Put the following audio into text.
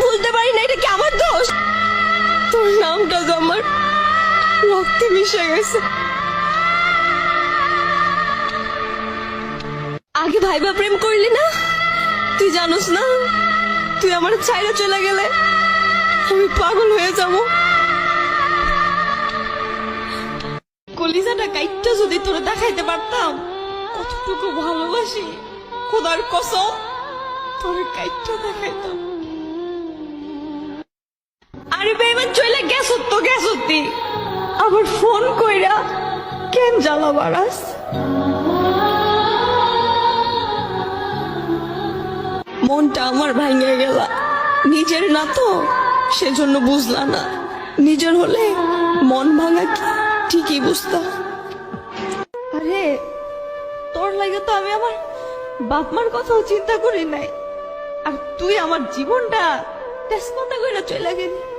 ভুলতে পারি না, এটা কি আমার দোষ? তোর নামটা তো আমার রক্তে মিশে গেছে। আগে ভাইবা প্রেম করলি না? তুই জানোস না? তুই আমার ছাইরা চলে গেলে আমি পাগল হয়ে যাব। কলিজাটা কাইটটা যদি তোরে দেখাইতে পারতাম, কতটুকু ভালোবাসি, খোদার কসম, তোরে কাইটটা দেখাইতাম। আরে বেমান চলে গেছ তো, গেছ তুই আবার ফোন কইরা কেন জ্বালা বাড়াস? মনটা আমার ভাঙে গেল। নিজের না তো, সেজন্য বুঝলা না। নিজের হলে মন ভাঙা কি? ঠিকই বুঝতাম আরে, তোর লাগে তো আমি আমার বাপ মার কথাও চিন্তা করি নাই। আর তুই আমার জীবনটা তেজপাতা করে চলে গেলি